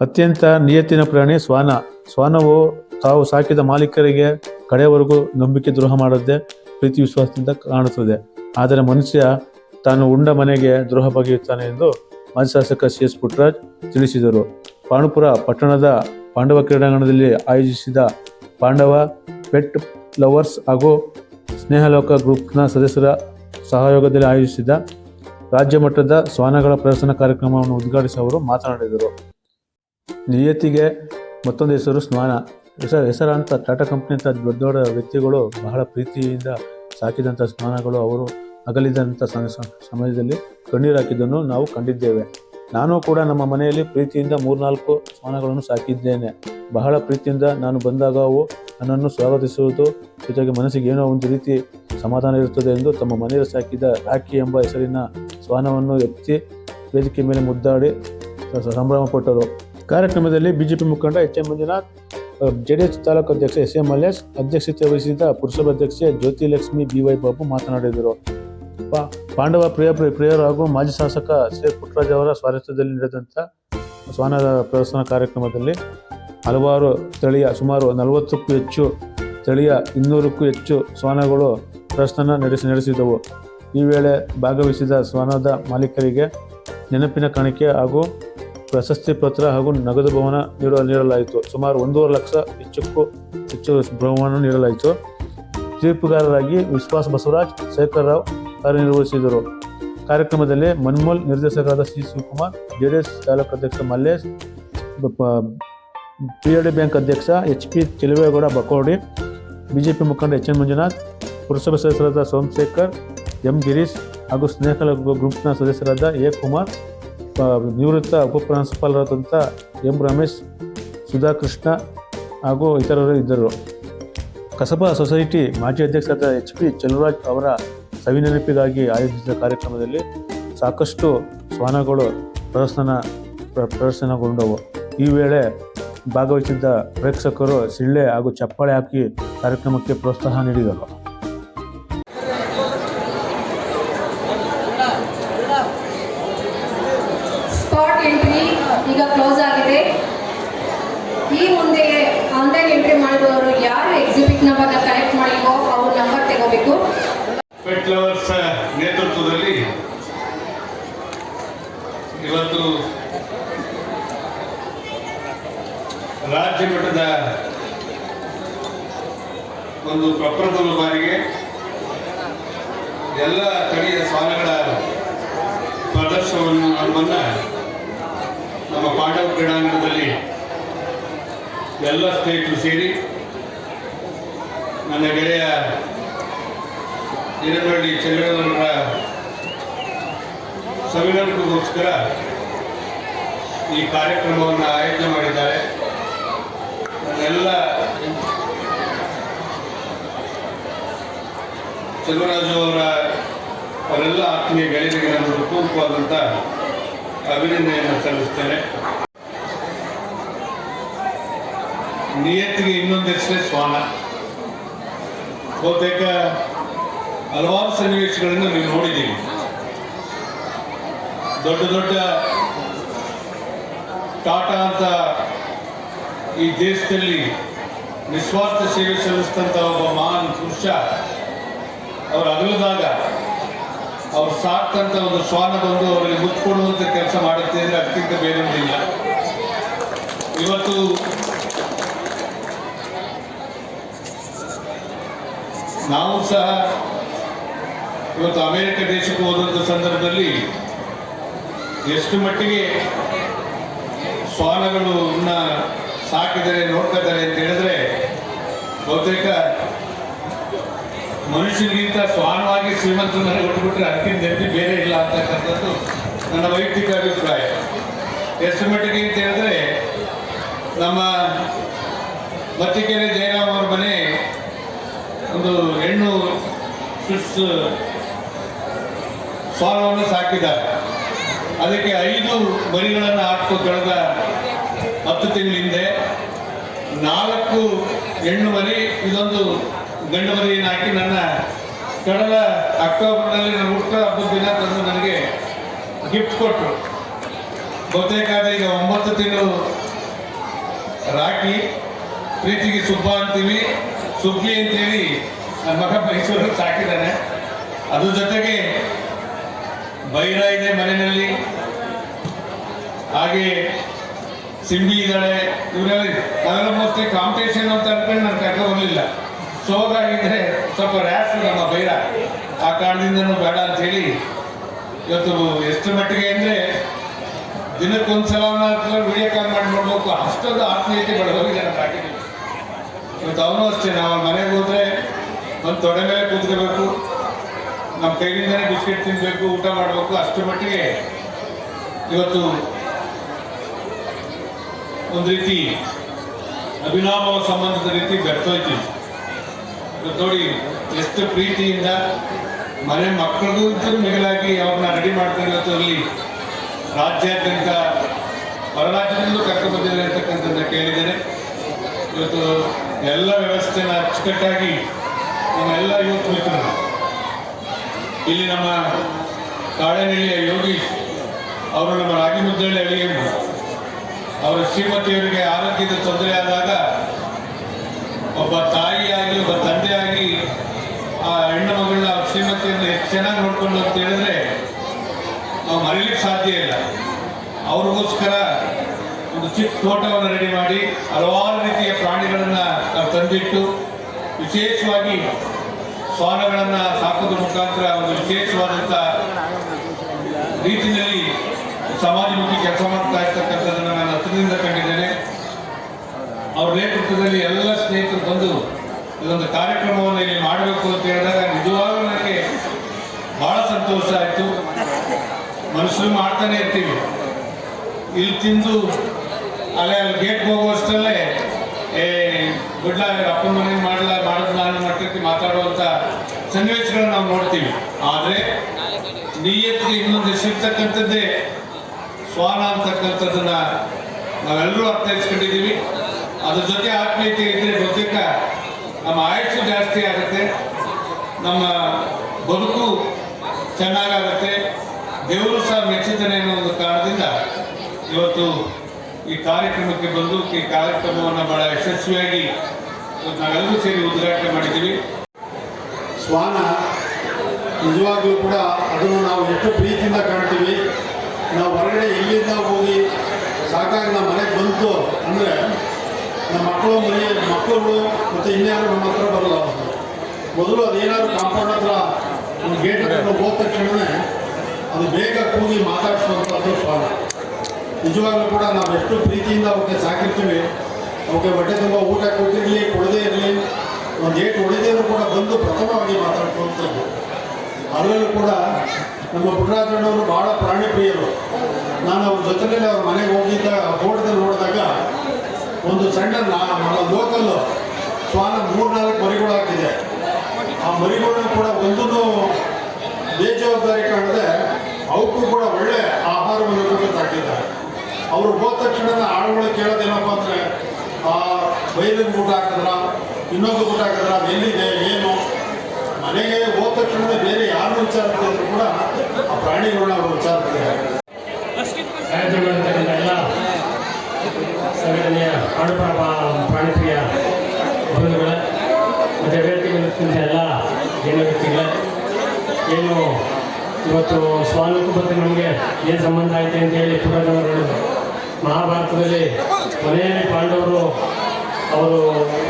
ಅತ್ಯಂತ ನಿಯತ್ತಿನ ಪ್ರಾಣಿ ಶ್ವಾನ ಶ್ವಾನವು ತಾವು ಸಾಕಿದ ಮಾಲೀಕರಿಗೆ ಕಡೆಯವರೆಗೂ ನಂಬಿಕೆ ದ್ರೋಹ ಮಾಡದೆ ಪ್ರೀತಿ ವಿಶ್ವಾಸದಿಂದ ಕಾಣುತ್ತದೆ ಆದರೆ ಮನುಷ್ಯ ತಾನು ಉಂಡ ಮನೆಗೆ ದ್ರೋಹ ಬಗೆಯುತ್ತಾನೆ ಎಂದು ಮಾಜಿ ಶಾಸಕ ಸಿ ಎಸ್ ಪುಟ್ರಾಜ್ ತಿಳಿಸಿದರು. ಪಾಂಡುಪುರ ಪಟ್ಟಣದ ಪಾಂಡವ ಕ್ರೀಡಾಂಗಣದಲ್ಲಿ ಆಯೋಜಿಸಿದ ಪಾಂಡವ ಪೆಟ್ ಲವರ್ಸ್ ಹಾಗೂ ಸ್ನೇಹಲೋಕ ಗ್ರೂಪ್ನ ಸದಸ್ಯರ ಸಹಯೋಗದಲ್ಲಿ ಆಯೋಜಿಸಿದ ರಾಜ್ಯ ಮಟ್ಟದ ಶ್ವಾನಗಳ ಪ್ರದರ್ಶನ ಕಾರ್ಯಕ್ರಮವನ್ನು ಉದ್ಘಾಟಿಸಿ ಅವರು ಮಾತನಾಡಿದರು. ನಿಯತಿಗೆ ಮತ್ತೊಂದು ಹೆಸರು ಸ್ನಾನ. ಹೆಸರು ಹೆಸರಾಂತ ಟಾಟಾ ಕಂಪ್ನಿಯಂಥ ದೊಡ್ಡ ದೊಡ್ಡ ವ್ಯಕ್ತಿಗಳು ಬಹಳ ಪ್ರೀತಿಯಿಂದ ಸಾಕಿದಂಥ ಸ್ನಾನಗಳು ಅವರು ಅಗಲಿದಂಥ ಸಮಯದಲ್ಲಿ ಕಣ್ಣೀರು ಹಾಕಿದ್ದನ್ನು ನಾವು ಕಂಡಿದ್ದೇವೆ. ನಾನು ಕೂಡ ನಮ್ಮ ಮನೆಯಲ್ಲಿ ಪ್ರೀತಿಯಿಂದ ಮೂರ್ನಾಲ್ಕು ಸ್ನಾನಗಳನ್ನು ಸಾಕಿದ್ದೇನೆ. ಬಹಳ ಪ್ರೀತಿಯಿಂದ ನಾನು ಬಂದಾಗ ಅವು ನನ್ನನ್ನು ಸ್ವಾಗತಿಸುವುದು, ಜೊತೆಗೆ ಮನಸ್ಸಿಗೆ ಏನೋ ಒಂದು ರೀತಿ ಸಮಾಧಾನ ಇರುತ್ತದೆ ಎಂದು ತಮ್ಮ ಮನೆಯಲ್ಲಿ ಸಾಕಿದ ರಾಖಿ ಎಂಬ ಹೆಸರಿನ ಶ್ವಾನವನ್ನು ಎತ್ತಿ ವೇದಿಕೆ ಮೇಲೆ ಮುದ್ದಾಡಿ ಸಂಭ್ರಮಪಟ್ಟರು ಸಂಭ್ರಮ ಪಟ್ಟರು. ಕಾರ್ಯಕ್ರಮದಲ್ಲಿ ಬಿಜೆಪಿ ಮುಖಂಡ H M Manjunath JDS taluk ಅಧ್ಯಕ್ಷ ಎಸ್ ಎಂ ಮಲ್ಲೇಶ್, ಅಧ್ಯಕ್ಷತೆ ವಹಿಸಿದ್ದ ಪುರಸಭಾ ಅಧ್ಯಕ್ಷೆ ಜ್ಯೋತಿ ಲಕ್ಷ್ಮಿ ಬಿ ವೈ ಬಾಬು ಮಾತನಾಡಿದರು. ಪಾಂಡವ ಪ್ರಿಯ ಪ್ರಿಯ- ಪ್ರಿಯರು ಹಾಗೂ ಮಾಜಿ ಶಾಸಕ ಶ್ರೀ ಪುಟ್ಟರಾಜ ಅವರ ಸ್ವಾರಸ್ಯದಲ್ಲಿ ನಡೆದಂಥ ಶ್ವಾನದ ಪ್ರದರ್ಶನ ಕಾರ್ಯಕ್ರಮದಲ್ಲಿ ಹಲವಾರು ಸ್ಥಳೀಯ, ಸುಮಾರು ನಲವತ್ತಕ್ಕೂ ಹೆಚ್ಚು ಸ್ಥಳೀಯ, ಇನ್ನೂರಕ್ಕೂ ಹೆಚ್ಚು ಶ್ವಾನಗಳು ಪ್ರದರ್ಶನ ನಡೆಸಿ, ನಡೆಸಿದವು. ಈ ವೇಳೆ ಭಾಗವಹಿಸಿದ ಶ್ವಾನದ ಮಾಲೀಕರಿಗೆ ನೆನಪಿನ ಕಾಣಿಕೆ ಹಾಗೂ ಪ್ರಶಸ್ತಿ ಪತ್ರ ಹಾಗೂ ನಗದು ಭವನ ನೀಡುವ ನೀಡಲಾಯಿತು. ಸುಮಾರು ಒಂದೂವರೆ ಲಕ್ಷ ಹೆಚ್ಚಕ್ಕೂ ಹೆಚ್ಚು ಬಹುಮಾನ ನೀಡಲಾಯಿತು. ತೀರ್ಪುಗಾರರಾಗಿ ವಿಶ್ವಾಸ ಬಸವರಾಜ್, ಶೇಖರ್ ರಾವ್ ಕಾರ್ಯನಿರ್ವಹಿಸಿದರು. ಕಾರ್ಯಕ್ರಮದಲ್ಲಿ ಮನ್ಮೋಲ್ ನಿರ್ದೇಶಕರಾದ ಸಿ. ಶಿವಕುಮಾರ್, ಜೆಡಿಎಸ್ ತಾಲೂಕು ಅಧ್ಯಕ್ಷ ಮಲ್ಲೇಶ್ ಪಿ ಡಿ ಬ್ಯಾಂಕ್ ಅಧ್ಯಕ್ಷ H P Chiluvegowda Bakodi, BJP ಮುಖಂಡ ಎಚ್ ಎನ್ ಮಂಜುನಾಥ್, ಪುರಸಭಾ ಸದಸ್ಯರಾದ ಸೋಮಶೇಖರ್, ಎಂ. ಗಿರೀಶ್ ಹಾಗೂ ಸ್ನೇಹಲ ಗ್ರೂಪ್ನ ಸದಸ್ಯರಾದ ಎ. ಕುಮಾರ್ ನಿವೃತ್ತ ಉಪ ಪ್ರಾಂಶುಪಾಲರಾದಂಥ ಎಂ ರಮೇಶ್, ಸುಧಾಕೃಷ್ಣ ಹಾಗೂ ಇತರರು ಇದ್ದರು. ಕಸಬಾ ಸೊಸೈಟಿ ಮಾಜಿ ಅಧ್ಯಕ್ಷರಾದ ಎಚ್ ಪಿ ಚೆಲುವರಾಜ್ ಅವರ ಸವಿನೆನಪಿಗಾಗಿ ಆಯೋಜಿಸಿದ ಕಾರ್ಯಕ್ರಮದಲ್ಲಿ ಸಾಕಷ್ಟು ಶ್ವಾನಗಳು ಪ್ರದರ್ಶನ ಪ್ರದರ್ಶನಗೊಂಡವು. ಈ ವೇಳೆ ಭಾಗವಹಿಸಿದ್ದ ಪ್ರೇಕ್ಷಕರು ಸಿಳ್ಳೆ ಹಾಗೂ ಚಪ್ಪಾಳೆ ಹಾಕಿ ಕಾರ್ಯಕ್ರಮಕ್ಕೆ ಪ್ರೋತ್ಸಾಹ ನೀಡಿದರು ಸ್ಪಾಟ್ ಎಂಟ್ರಿ ಈಗ ಕ್ಲೋಸ್ ಆಗಿದೆ ಈ ಮುಂದೆ ಆನ್ಲೈನ್ ಎಂಟ್ರಿ ಮಾಡಿದವರು ಯಾರು ಎಕ್ಸಿಬಿಟ್ ನಂಬರ್ನ ಕನೆಕ್ಟ್ ಮಾಡಿಲ್ವೋ ಅವ್ರ ನಂಬರ್ ತಗೋಬೇಕು ಪೆಟ್ ಲವರ್ಸ್ ನೇತೃತ್ವದಲ್ಲಿ ಇವತ್ತು ರಾಜ್ಯ ಮಟ್ಟದ ಒಂದು ಪ್ರಪ್ರಥಮ ಬಾರಿಗೆ ಎಲ್ಲ ಕಡೆಯ ಸ್ವಾಮಿಗಳ ಪ್ರದರ್ಶನವನ್ನು ನಮ್ಮನ್ನು ನಮ್ಮ ಪಾಂಡವ ಕ್ರೀಡಾಂಗಣದಲ್ಲಿ ಎಲ್ಲ ಸ್ನೇಹಿತರು ಸೇರಿ ನನ್ನ ಗೆಳೆಯ ಹಿರೇಮಳ್ಳಿ ಚಂದ್ರವರ ಸಮ್ಮೇಳನಕ್ಕೋಸ್ಕರ ಈ ಕಾರ್ಯಕ್ರಮವನ್ನು ಆಯೋಜನೆ ಮಾಡಿದ್ದಾರೆ. ಚೆಲುವರಾಜು ಅವರ, ಅವರೆಲ್ಲ ಆತ್ಮೀಯ ಗೆಳೆಯರಿಗೆ ನಾನು ಹೃತ್ಪೂರ್ವಕವಾದಂಥ ಅಭಿನಂದನೆಯನ್ನು ಸಲ್ಲಿಸ್ತೇನೆ. ನಿಯತ್ತಿಗೆ ಇನ್ನೊಂದು ಹೆಸರೇ ಶ್ವಾನ. ಬಹುತೇಕ ಹಲವಾರು ಸನ್ನಿವೇಶಗಳನ್ನು ನೀವು ನೋಡಿದ್ದೀವಿ ದೊಡ್ಡ ದೊಡ್ಡ ಟಾಟಾ ಅಂತ ಈ ದೇಶದಲ್ಲಿ ನಿಸ್ವಾರ್ಥ ಸೇವೆ ಸಲ್ಲಿಸಿದಂಥ ಒಬ್ಬ ಮಹಾನ್ ಪುರುಷ ಅವರು ಅಗಲದಾಗ ಅವ್ರು ಸಾಕ್ತಂತ ಒಂದು ಶ್ವಾನ ಬಂದು ಅವರಿಗೆ ಕೆಲಸ ಮಾಡುತ್ತೆ ಅಂದರೆ ಅದಕ್ಕಿಂತ ಬೇರೆ ಒಂದಿಲ್ಲ ಇವತ್ತು ನಾವು ಸಹ ಇವತ್ತು ಅಮೆರಿಕ ದೇಶಕ್ಕೆ ಹೋದಂಥ ಸಂದರ್ಭದಲ್ಲಿ ಎಷ್ಟು ಮಟ್ಟಿಗೆ ಶ್ವಾನಗಳು ಸಾಕಿದರೆ ನೋಡ್ಕೊತಾರೆ ಅಂತ ಹೇಳಿದ್ರೆ ಬಹುತೇಕ ಮನುಷ್ಯನಿಗಿಂತ ಸ್ವಾನವಾಗಿ ಶ್ರೀಮಂತರ ಕೊಟ್ಟುಬಿಟ್ರೆ ಕೊಟ್ಬಿಟ್ರೆ ಅದಕ್ಕಿಂತ ಹೆಚ್ಚು ಬೇರೆ ಇಲ್ಲ ಅಂತಕ್ಕಂಥದ್ದು ನನ್ನ ವೈಯಕ್ತಿಕ ಅಭಿಪ್ರಾಯ. ಎಷ್ಟು ಮಟ್ಟಿಗೆ ಅಂತ ಹೇಳಿದ್ರೆ, ನಮ್ಮ ಮತ್ತಿಕೆರೆ ಜಯರಾಮ್ ಅವ್ರ ಮನೆ ಒಂದು ಹೆಣ್ಣು ಸ್ವಿಸ್ ಸ್ವಾನವನ್ನು ಸಾಕಿದ್ದಾರೆ. ಅದಕ್ಕೆ ಐದು ಮರಿಗಳನ್ನು ಹಾಕು ಕಳೆದ ಹತ್ತು ತಿಂಗಳ ಹಿಂದೆ. ನಾಲ್ಕು ಹೆಣ್ಣು ಮರಿ, ಇದೊಂದು ಗಂಡು ಹಾಕಿ ನನ್ನ ಕಳೆದ ಅಕ್ಟೋಬರ್ನಲ್ಲಿ ನನ್ನ ಹುಟ್ಟ ಹಬ್ಬದ ದಿನ ತಂದು ನನಗೆ ಗಿಫ್ಟ್ ಕೊಟ್ಟರು ಬಹುತೇಕಾದ ಈಗ ಒಂಬತ್ತು ತಿಂಗಳು ರಾಖಿ, ಪ್ರೀತಿಗೆ ಸುಬ್ಬ ಅಂತೀವಿ. ಸುಗ್ಗಿ ಅಂತೇಳಿ ನನ್ನ ಮಗ ಮೈಸೂರಲ್ಲಿ ಸಾಕಿದ್ದಾನೆ. ಅದ್ರ ಜೊತೆಗೆ ಬೈರ ಇದೆ ಮನೆಯಲ್ಲಿ. ಹಾಗೆ ಸಿಂಬಿ ಇದ್ದಾಳೆ. ಇವರೆಲ್ಲ ನಾವೆಲ್ಲ ಮೋಸ್ಟ್ಲಿ ಕಾಂಪಿಟೇಷನ್ ಅಂತ ಅನ್ಕೊಂಡು ನಾನು ಕಟ್ಟ ಬರಲಿಲ್ಲ ಶೋಗ ಇದ್ರೆ ಸ್ವಲ್ಪ ರ್ಯಾಸ್ ನಮ್ಮ ಬೈರ ಆ ಕಾರಣದಿಂದನೂ ಬೇಡ ಅಂತ ಹೇಳಿ ಇವತ್ತು ಎಷ್ಟು ಮಟ್ಟಿಗೆ ಅಂದರೆ ದಿನಕ್ಕೊಂದ್ಸಲ ವಿಡಿಯೋ ಕಾಲ್ ಮಾಡಿ ನೋಡ್ಬೇಕು. ಅಷ್ಟೊಂದು ಆತ್ಮೀಯತೆ ಬೆಳೆದೋಗಿದೆ ನಮ್ಮ ಪ್ಯಾಕೆಟ್ ಇವತ್ತು ಅವನು ಅಷ್ಟೇ, ನಾವು ಮನೆಗೆ ಹೋದ್ರೆ ಒಂದು ತೊಡೆ ಮೇಲೆ ಕೂತ್ಕೋಬೇಕು. ನಮ್ಮ ಕೈಯಿಂದನೇ ಬಿಸ್ಕೆಟ್ ತಿನ್ನಬೇಕು ಊಟ ಮಾಡಬೇಕು. ಅಷ್ಟರ ಮಟ್ಟಿಗೆ ಇವತ್ತು ಒಂದು ರೀತಿ ಅವಿನಾಭಾವ ಸಂಬಂಧದ ರೀತಿ ಬೆರ್ತೋಯ್ತೀವಿ ನೋಡಿ, ಎಷ್ಟು ಪ್ರೀತಿಯಿಂದ ಮನೆ ಮಕ್ಕಳಿಗೂ ಮಿಗಿಲಾಗಿ ಅವ್ರನ್ನ ರೆಡಿ ಮಾಡ್ತಾ ಇರೋದು ಅಲ್ಲಿ. ರಾಜ್ಯಾದ್ಯಂತ ಹೊರರಾಜ್ಯದಿಂದಲೂ ಕರ್ಕೊಂಡು ಬಂದಿದ್ದಾರೆ ಅಂತಕ್ಕಂಥದ್ದನ್ನ ಕೇಳಿದ್ದೇನೆ. ಇವತ್ತು ಎಲ್ಲ ವ್ಯವಸ್ಥೆನ ಅಚ್ಚುಕಟ್ಟಾಗಿ ನಮ್ಮೆಲ್ಲ ಯುವಕ ಮಿತ್ರರು, ಇಲ್ಲಿ ನಮ್ಮ ಕಾಡನಹಳ್ಳಿಯ ಯೋಗಿ ಅವರು ನಮ್ಮ ರಾಗಿ ಮುದ್ದಳ್ಳಿ ಅಳಿಯನ್ನು ಅವರ ಶ್ರೀಮತಿಯವರಿಗೆ ಆರೋಗ್ಯದ ತೊಂದರೆ ಆದಾಗ ಒಬ್ಬ ತಾಯಿಯಾಗಿ ಒಬ್ಬ ತಂದೆಯಾಗಿ ಆ ಹೆಣ್ಣು ಮಗಳನ್ನ ಶ್ರೀಮತಿಯನ್ನು ಎಷ್ಟು ಚೆನ್ನಾಗಿ ನೋಡ್ಕೊಂಡು ಅಂತ ಹೇಳಿದ್ರೆ ನಾವು ಮರೀಲಿಕ್ಕೆ ಸಾಧ್ಯ ಇಲ್ಲ. ಅವ್ರಿಗೋಸ್ಕರ ಒಂದು ಚಿಕ್ಕ ತೋಟವನ್ನು ರೆಡಿ ಮಾಡಿ, ಹಲವಾರು ರೀತಿಯ ಪ್ರಾಣಿಗಳನ್ನು ನಾವು ತಂದಿಟ್ಟು ವಿಶೇಷವಾಗಿ ಶ್ವಾನಗಳನ್ನು ಸಾಕೋದ್ರ ಮುಖಾಂತರ ಒಂದು ವಿಶೇಷವಾದಂಥ ರೀತಿಯಲ್ಲಿ ಸಮಾಜಮುಖಿ ಕೆಲಸ ಮಾಡ್ತಾ ಇರ್ತಕ್ಕಂಥದ್ದನ್ನು ನಾನು ಹತ್ತಿರದಿಂದ ಕಂಡಿದ್ದೇನೆ. ಅವ್ರ ನೇತೃತ್ವದಲ್ಲಿ ಎಲ್ಲ ಸ್ನೇಹಿತರು ಬಂದು ಇದೊಂದು ಕಾರ್ಯಕ್ರಮವನ್ನು ಇಲ್ಲಿ ಮಾಡಬೇಕು ಅಂತ ಹೇಳಿದಾಗ ನಿಜವಾಗ್ಲೂ ನನಗೆ ಬಹಳ ಸಂತೋಷ ಆಯಿತು. ಮನುಷ್ಯರು ಮಾಡ್ತಾನೆ ಇರ್ತೀವಿ. ಇಲ್ಲಿ ತಿಂದು ಅಲ್ಲೇ ಅಲ್ಲಿ ಗೇಟ್ ಹೋಗುವಷ್ಟರಲ್ಲೇ, ಏ ಬಿಡ್ಲ ಅಪ್ಪನ ಮನೆ ಮಾಡಲ್ಲ ಮಾಡೋದು ನಾನು ಮಟ್ಟಕ್ಕೆ ಮಾತಾಡುವಂಥ ಸನ್ನಿವೇಶಗಳನ್ನ ನಾವು ನೋಡ್ತೀವಿ. ಆದರೆ ನಿಯತ್ತಿಗೆ ಇನ್ನೊಂದು ಸಿಗ್ತಕ್ಕಂಥದ್ದೇ ಸ್ವಾನ ಅಂತಕ್ಕಂಥದ್ದನ್ನು ನಾವೆಲ್ಲರೂ ಅರ್ಥೈಸ್ಕೊಂಡಿದ್ದೀವಿ. ಅದ್ರ ಜೊತೆ ಆತ್ಮೀಯತೆ ಇದ್ರೆ ಬದುಕ ನಮ್ಮ ಆಯುಷ್ಯ ಜಾಸ್ತಿ ಆಗುತ್ತೆ. ನಮ್ಮ ಬದುಕು ಚೆನ್ನಾಗಾಗುತ್ತೆ. ದೇವರು ಸಹ ಮೆಚ್ಚುತ್ತಾನೆ ಅನ್ನೋ ಒಂದು ಕಾರಣದಿಂದ ಇವತ್ತು ಈ ಕಾರ್ಯಕ್ರಮಕ್ಕೆ ಬಂದು ಈ ಕಾರ್ಯಕ್ರಮವನ್ನು ಬಹಳ ಯಶಸ್ವಿಯಾಗಿ ನಾವೆಲ್ಲರೂ ಸೇರಿ ಉದ್ಘಾಟನೆ ಮಾಡಿದ್ದೀವಿ. ಶ್ವಾನ ನಿಜವಾಗ್ಲೂ ಕೂಡ ಅದನ್ನು ನಾವು ಎಷ್ಟು ಪ್ರೀತಿಯಿಂದ ಕಾಣ್ತೀವಿ. ನಾವು ಹೊರಗಡೆ ಎಲ್ಲಿಂದ ಹೋಗಿ ಸಾಕಾಗಿ ನಮ್ಮ ಮನೆಗೆ ಬಂತು ಅಂದರೆ ನಮ್ಮ ಮಕ್ಕಳು ಮನೆ ಮಕ್ಕಳು ಮತ್ತು ಇನ್ಯಾರು ನಮ್ಮ ಹತ್ರ ಬರಲ್ಲ. ಮೊದಲು ಅದೇನಾದ್ರು ಕಾಂಪೌಂಡ್ ಹತ್ರ ಒಂದು ಗೇಟ್ ಹತ್ರ ಹೋದ ತಕ್ಷಣವೇ ಅದು ಬೇಗ ಕೂಗಿ ಮಾತಾಡಿಸುವಂಥದ್ದು ಸ್ವಾಮಿ ನಿಜವಾಗ್ಲೂ ಕೂಡ ನಾವು ಎಷ್ಟು ಪ್ರೀತಿಯಿಂದ ಅವಕ್ಕೆ ಸಾಕಿರ್ತೀವಿ ಅವಕ್ಕೆ ಬಟ್ಟೆ ತುಂಬ ಊಟ ಕೊಟ್ಟಿರಲಿ, ಕೊಡದೇ ಇರಲಿ, ಒಂದು ಗೇಟ್ ಹೊಡೆದೇ ಕೂಡ ಬಂದು ಪ್ರಥಮವಾಗಿ ಮಾತಾಡ್ಕೊಳ್ತಾರೆ ಅದರಲ್ಲೂ ಕೂಡ ನಮ್ಮ ಪುಟ್ಟರಾಜಣ್ಣವರು ಭಾಳ ಪ್ರಾಣಿ ಪ್ರಿಯರು ನಾನು ಅವ್ರ ಜೊತೆಯಲ್ಲಿ ಅವ್ರ ಮನೆಗೆ ಹೋಗಿದ್ದ ತೋಟದಲ್ಲಿ ನೋಡಿದಾಗ ಒಂದು ಸಣ್ಣ ನಮ್ಮ ಲೋಕಲ್ಲು ಸ್ವಾನ ಮೂರ್ನಾಲ್ಕು ಮರಿಗಳು ಹಾಕಿದೆ. ಆ ಮರಿಗಳನ್ನು ಕೂಡ ಒಂದೂ ಬೇಜವಾಬ್ದಾರಿ ಕಾಣದೆ ಅವಕ್ಕೂ ಕೂಡ ಒಳ್ಳೆ ಆಹಾರವನ್ನು ಸಾಕಿದ್ದಾರೆ ಅವರು ಹೋದ ತಕ್ಷಣ ಆಳುಗಳು ಕೇಳೋದೇನಪ್ಪ ಅಂದರೆ, ಆ ಬೈಲಿನ ಊಟ ಹಾಕಿದ್ರ, ಇನ್ನೊಂದು ಊಟ ಹಾಕಿದ್ರ, ಎಲ್ಲಿದೆ, ಏನು? ಮನೆಗೆ ಹೋದ ತಕ್ಷಣ ಬೇರೆ ಯಾರು ವಿಚಾರಿಸಿದ್ರು ಕೂಡ ಆ ಪ್ರಾಣಿಗಳನ್ನ ಅವರು ವಿಚಾರಿಸ್ತಾರೆ ಸಂಘಟನೆಯ ಪ್ರಾಣಪ್ರಿಯ ಪ್ರಾಣಿಪ್ರಿಯ ಬಂಧುಗಳ, ಮತ್ತು ನಿಂತ ಎಲ್ಲ ಜನ ವ್ಯಕ್ತಿಗಳ, ಏನು ಇವತ್ತು ಸ್ವಾನಕ್ಕೂ ಮತ್ತು ನಮಗೆ ಏನು ಸಂಬಂಧ ಐತೆ ಅಂತೇಳಿ ಪುರಾಣವರು ಹೇಳಿದ್ರು ಮಹಾಭಾರತದಲ್ಲಿ ಕೊನೆಯಲ್ಲಿ ಪಾಂಡವರು ಅವರು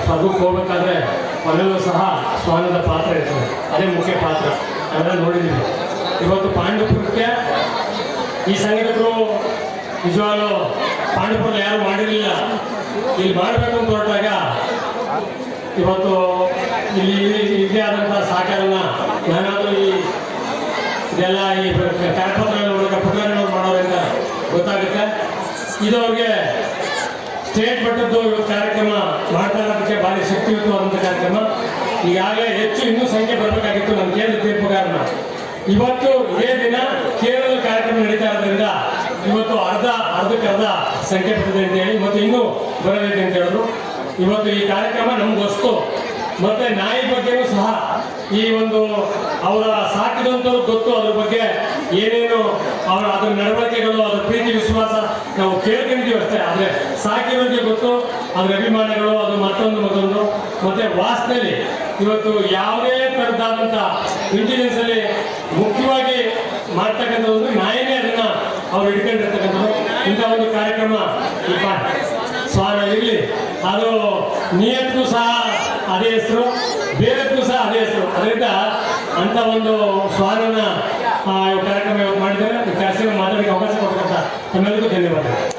ಸ್ವರ್ಗಕ್ಕೆ ಹೋಗ್ಬೇಕಾದ್ರೆ ಕೊನೆಯಲ್ಲೂ ಸಹ ಸ್ವಾನದ ಪಾತ್ರ ಇರ್ತದೆ ಅದೇ ಮುಖ್ಯ ಪಾತ್ರ. ಅದನ್ನು ನೋಡಿದ್ದೀವಿ ಇವತ್ತು ಪಾಂಡುಪುರಕ್ಕೆ ಈ ಸಂಘಟಕರು ನಿಜವಾಗ್ಲೂ ಪಾಂಡವಪುರ ಯಾರು ಮಾಡಿರಲಿಲ್ಲ. ಇಲ್ಲಿ ಮಾಡಬೇಕು ಅಂತ ಹೊರಟಾಗ ಇವತ್ತು ಇಲ್ಲಿ ಇದೇ ಆದಂತಹ ಸಹಕಾರನ ನಾನಾದರೂ ಈ ಇದೆಲ್ಲ ಈ ಕಾರ್ಯಪತ್ರ ನೋಡಿದ್ರೆ ಪುಟ್ಟಾರಣ್ಣವ್ರು ಮಾಡೋದ್ರಿಂದ ಗೊತ್ತಾಗುತ್ತೆ. ಇದು ಅವ್ರಿಗೆ ಸ್ಟೇಟ್ ಮಟ್ಟದ್ದು ಕಾರ್ಯಕ್ರಮ ಮಾಡ್ತಾ ಇರೋದಕ್ಕೆ ಭಾರಿ ಶಕ್ತಿಯುತವಾದಂಥ ಕಾರ್ಯಕ್ರಮ. ಈಗಾಗಲೇ ಹೆಚ್ಚು ಇನ್ನೂ ಸಂಖ್ಯೆ ಬರಬೇಕಾಗಿತ್ತು ನಮ್ಮ ಕೇಂದ್ರ ತೀರ್ಪುಗಾರನ ಇವತ್ತು ಇದೇ ದಿನ ಕೇರಳ ಕಾರ್ಯಕ್ರಮ ನಡೀತಾ ಇರೋದ್ರಿಂದ ಇವತ್ತು ಅರ್ಧ, ಅರ್ಧಕ್ಕೆ ಅರ್ಧ ಸಂಖ್ಯೆ ಅಂತ ಹೇಳಿ ಮತ್ತು ಇನ್ನೂ ಬರಬೇಕು ಅಂತ ಹೇಳಿದ್ರು. ಇವತ್ತು ಈ ಕಾರ್ಯಕ್ರಮ ನಮ್ಗೆ ಹೊಸ್ತು ಮತ್ತೆ ನಾಯಿ ಬಗ್ಗೆನೂ ಸಹ ಈ ಒಂದು ಅವರ ಸಾಕಿದಂಥವ್ರು ಗೊತ್ತು. ಅದ್ರ ಬಗ್ಗೆ ಏನೇನು ಅವರ ಅದ್ರ ನಡವಳಿಕೆಗಳು, ಅದ್ರ ಪ್ರೀತಿ, ವಿಶ್ವಾಸ ನಾವು ಕೇಳ್ಕೊಂಡಿದ್ದೀವಿ ಅಷ್ಟೇ. ಆದರೆ ಸಾಕಿರೋರಿಗೆ ಗೊತ್ತು, ಅದ್ರ ಅಭಿಮಾನಗಳು, ಅದು ಮತ್ತೊಂದು ಮತ್ತೊಂದು. ಮತ್ತೆ ವಾಸನೆಯಲ್ಲಿ ಇವತ್ತು ಯಾವುದೇ ಥರದ್ದಾದಂಥ ಇಂಟೆಲಿಜೆನ್ಸ್ ಅಲ್ಲಿ ಮುಖ್ಯವಾಗಿ ಮಾಡ್ತಕ್ಕಂಥ ಒಂದು ನಾಯಿನೇ ಅದನ್ನ ಅವ್ರು ಹಿಡ್ಕೊಂಡಿರ್ತಕ್ಕಂಥದ್ದು ಇಂಥ ಒಂದು ಕಾರ್ಯಕ್ರಮ. ಸ್ವಾನ ಇರಲಿ. ಅದು ನಿಯತ್ಗೂ ಸಹ ಅದೇ ಹೆಸರು ಬೇರೆಕ್ಕೂ ಸಹ ಅದೇ ಹೆಸರು. ಅದರಿಂದ ಅಂತ ಒಂದು ಸ್ವಾನನ ಕಾರ್ಯಕ್ರಮ ಮಾಡಿದ್ದಾರೆ. ಈ ಕಾರ್ಯಕ್ರಮ ಅವಕಾಶ ಕೊಟ್ಟಂತ ತಮ್ಮೆಲ್ಲರಿಗೂ ಧನ್ಯವಾದಗಳು.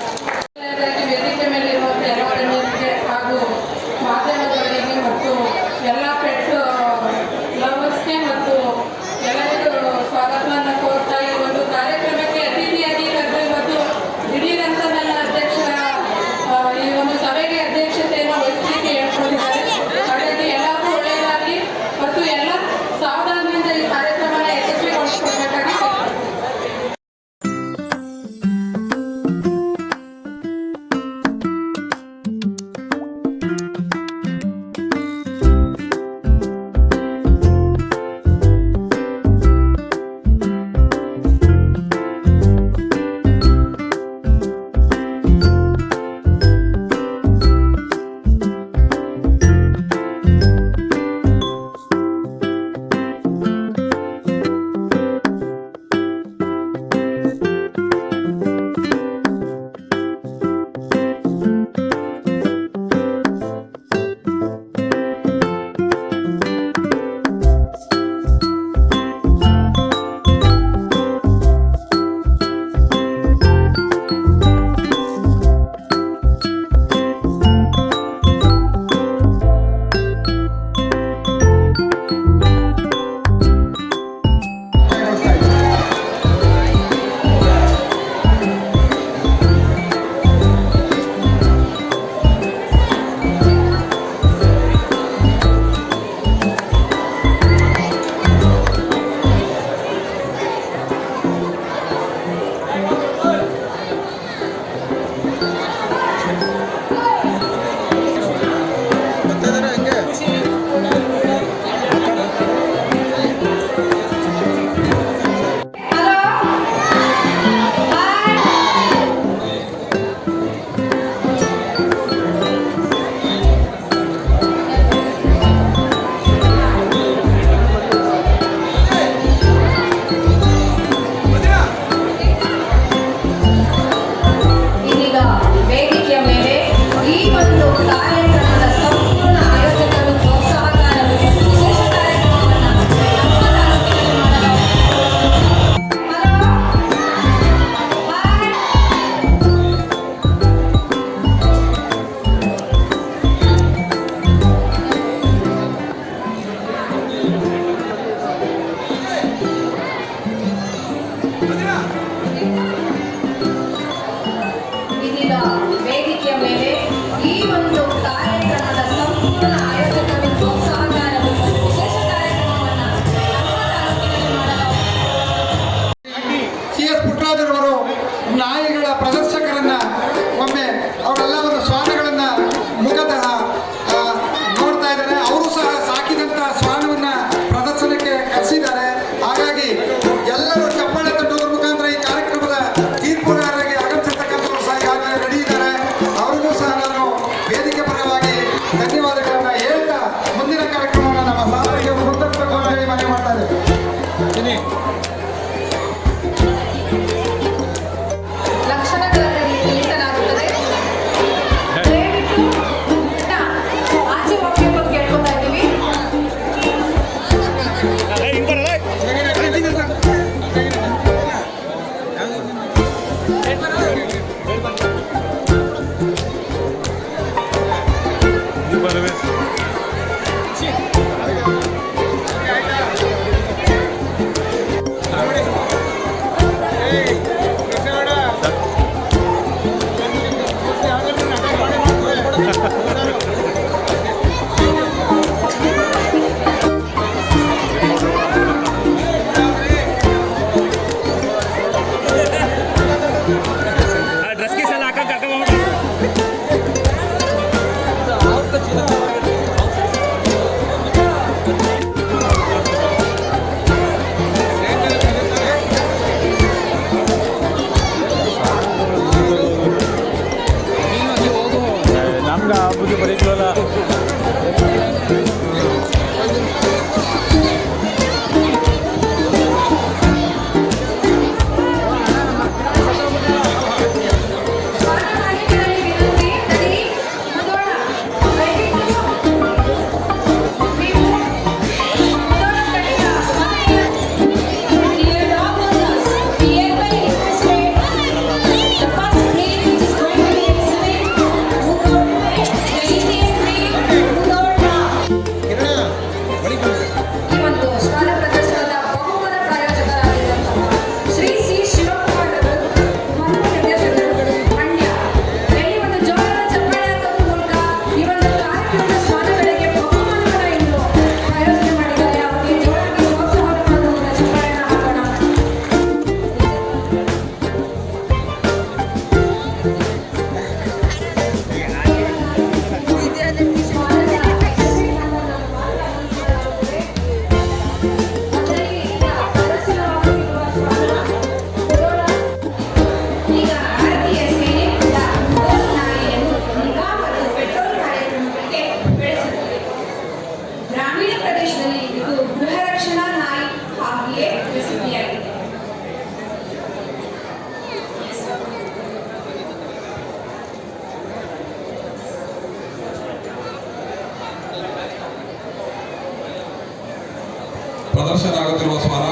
ಪ್ರದರ್ಶನ ಆಗುತ್ತಿರುವ ಸ್ವಾನ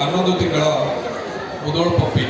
ಹನ್ನೊಂದು ತಿಂಗಳ ಮುದೋಳು ಪಪ್ಪಿ.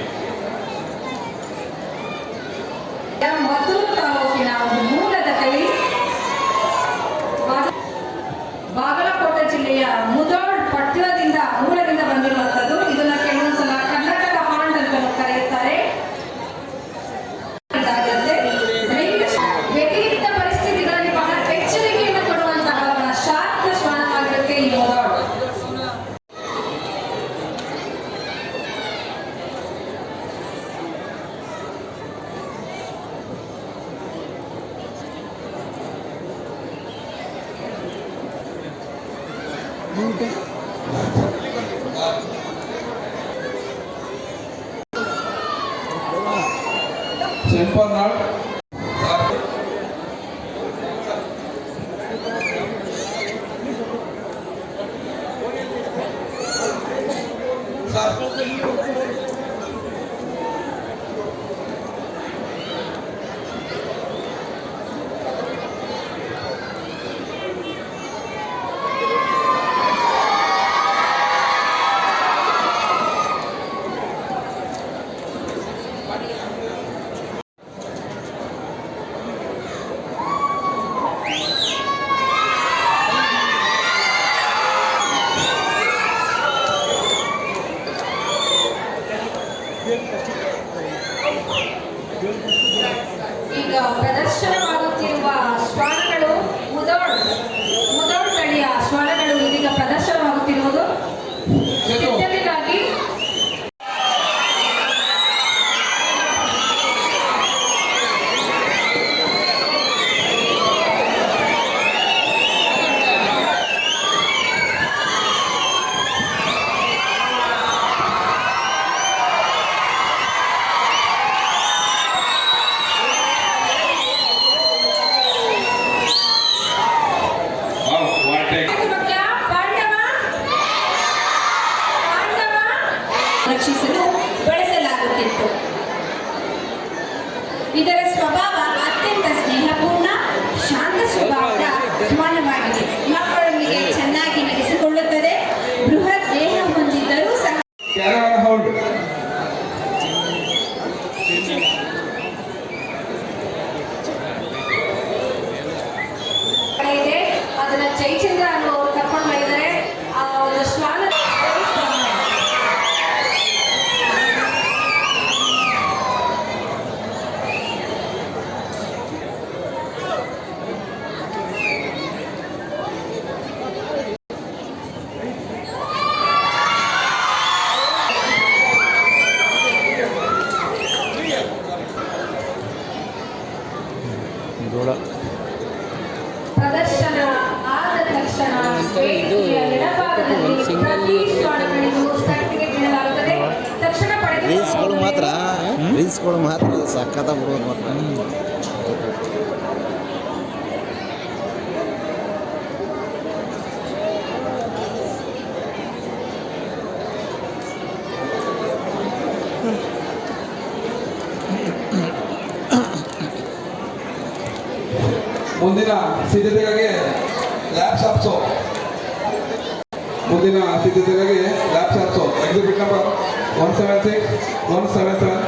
ಮುಂದಿನ ಸಿದ್ಧತೆಗಾಗಿ ಲ್ಯಾಪ್ಟಾಪ್ಸು ಮುಂದಿನ ಸಿದ್ಧತೆಗಾಗಿ laptops exhibit number one seven six one seven seven